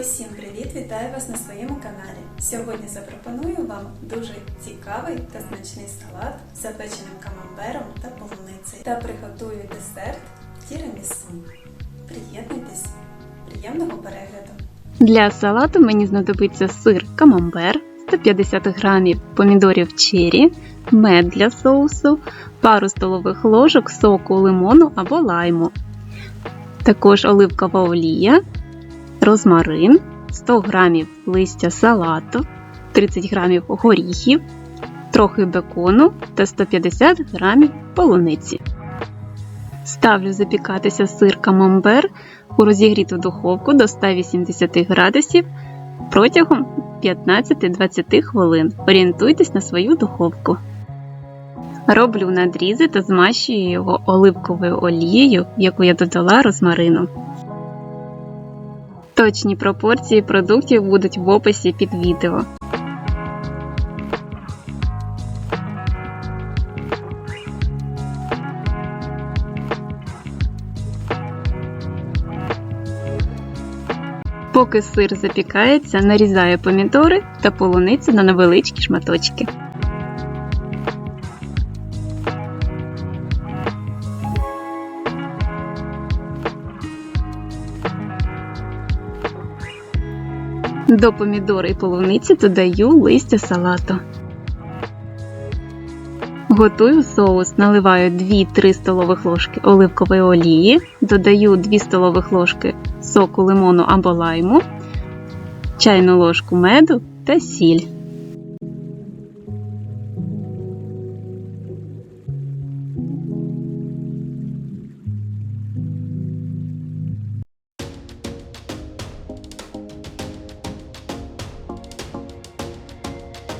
Усім привіт! Вітаю вас на своєму каналі. Сьогодні запропоную вам дуже цікавий та смачний салат з запеченим камамбером та полуницею. Та приготую десерт тірамісу. Приєднуйтесь! Приємного перегляду! Для салату мені знадобиться сир камамбер, 150 г помідорів чері, мед для соусу, пару столових ложок соку лимону або лайму, також оливкова олія, розмарин, 100 г листя салату, 30 г горіхів, трохи бекону та 150 г полуниці. Ставлю запікатися сир камамбер у розігріту духовку до 180 градусів протягом 15-20 хвилин. Орієнтуйтесь на свою духовку. Роблю надрізи та змащую його оливковою олією, в яку я додала розмарину. Точні пропорції продуктів будуть в описі під відео. Поки сир запікається, нарізаю помідори та полуницю на невеличкі шматочки. До помідори і полуниці додаю листя салату. Готую соус, наливаю 2-3 столових ложки оливкової олії, додаю 2 столових ложки соку лимону або лайму, чайну ложку меду та сіль.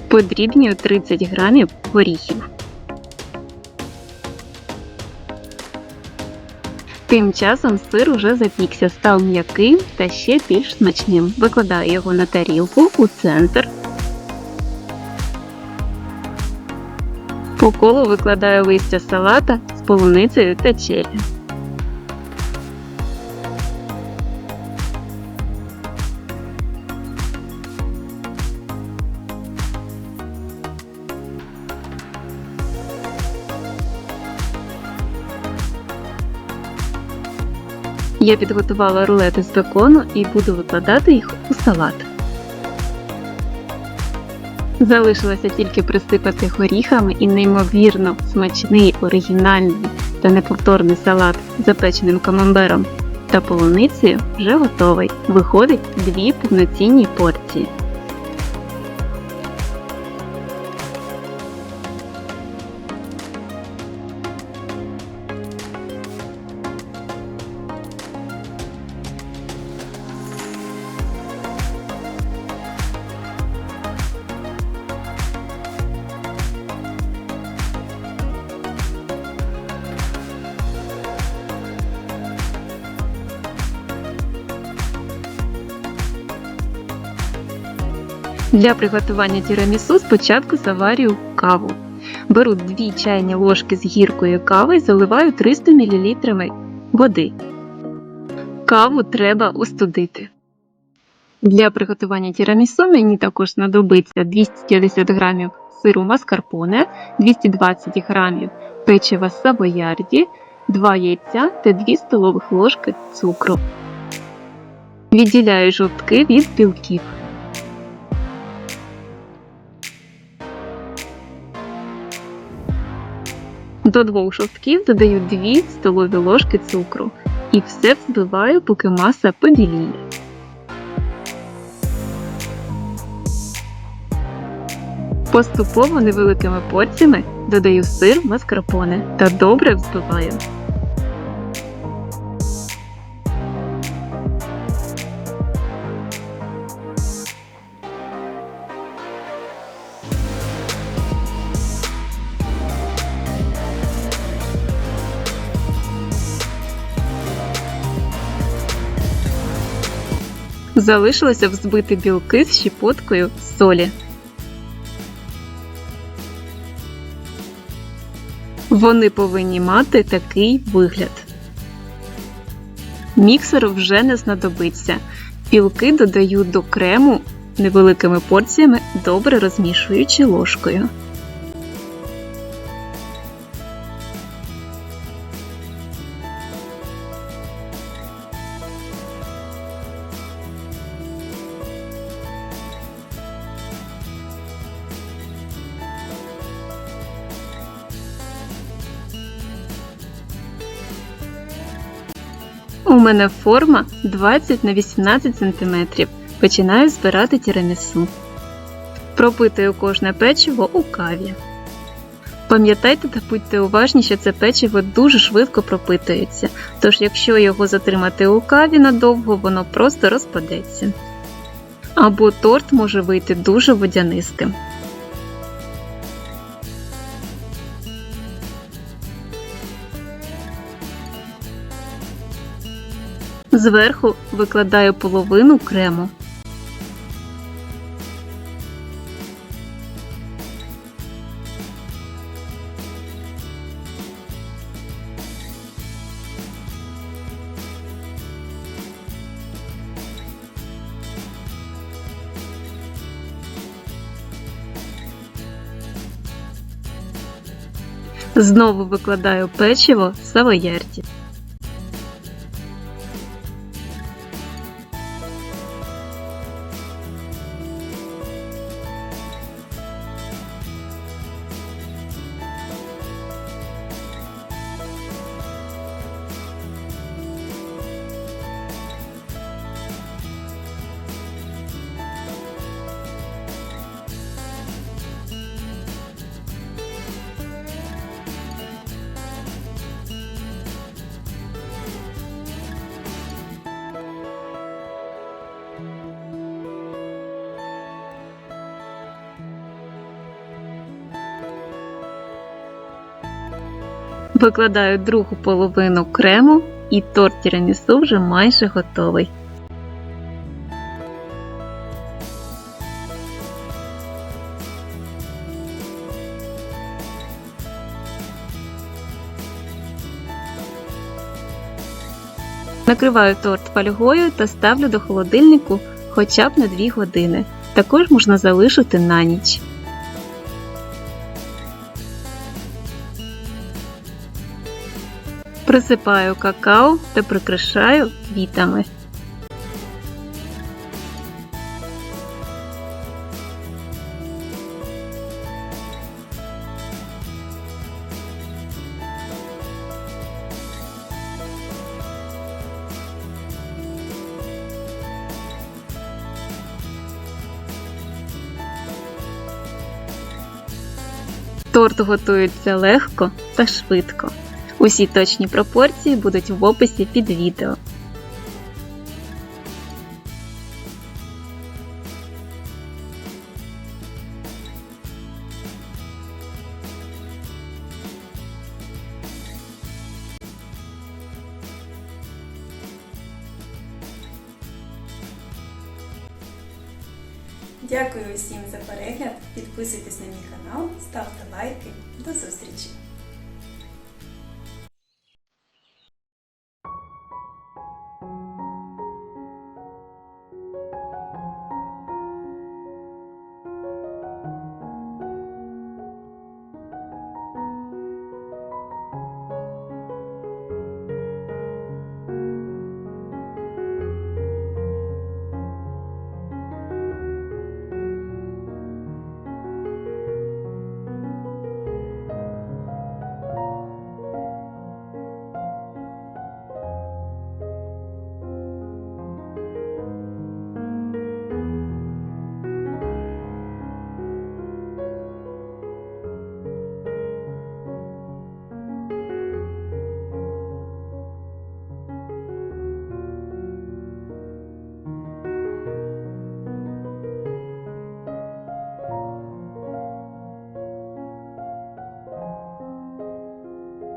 Подрібнюю 30 грамів горіхів. Тим часом сир уже запікся, став м'яким та ще більш смачним. Викладаю його на тарілку у центр. По колу викладаю листя салата з полуницею та черрі. Я підготувала рулети з бекону і буду викладати їх у салат. Залишилося тільки присипати горіхами і неймовірно смачний, оригінальний та неповторний салат з запеченим камамбером та полуницею вже готовий. Виходить дві повноцінні порції. Для приготування тірамісу спочатку заварюю каву. Беру 2 чайні ложки з гіркою кави і заливаю 300 мл води. Каву треба остудити. Для приготування тірамісу мені також знадобиться 250 г сиру маскарпоне, 220 г печива савоярді, 2 яйця та 2 столових ложки цукру. Відділяю жовтки від білків. До двох жовтків додаю 2 столові ложки цукру і все взбиваю, поки маса побіліє. Поступово невеликими порціями додаю сир маскарпоне та добре взбиваю. Залишилося взбити білки з щепоткою солі. Вони повинні мати такий вигляд. Міксеру вже не знадобиться. Білки додаю до крему невеликими порціями, добре розмішуючи ложкою. У мене форма 20 на 18 см. Починаю збирати тірамісу. Пропитую кожне печиво у каві. Пам'ятайте та будьте уважні, що це печиво дуже швидко пропитується, тож якщо його затримати у каві надовго, воно просто розпадеться. Або торт може вийти дуже водянистим. Зверху викладаю половину крему. Знову викладаю печиво савоярді. Викладаю другу половину крему і торт тірамісу вже майже готовий. Накриваю торт фольгою та ставлю до холодильнику хоча б на 2 години. Також можна залишити на ніч. Присипаю какао та прикрашаю квітами. Торт готується легко та швидко. Усі точні пропорції будуть в описі під відео. Дякую усім за перегляд. Підписуйтесь на мій канал, ставте лайки. До зустрічі!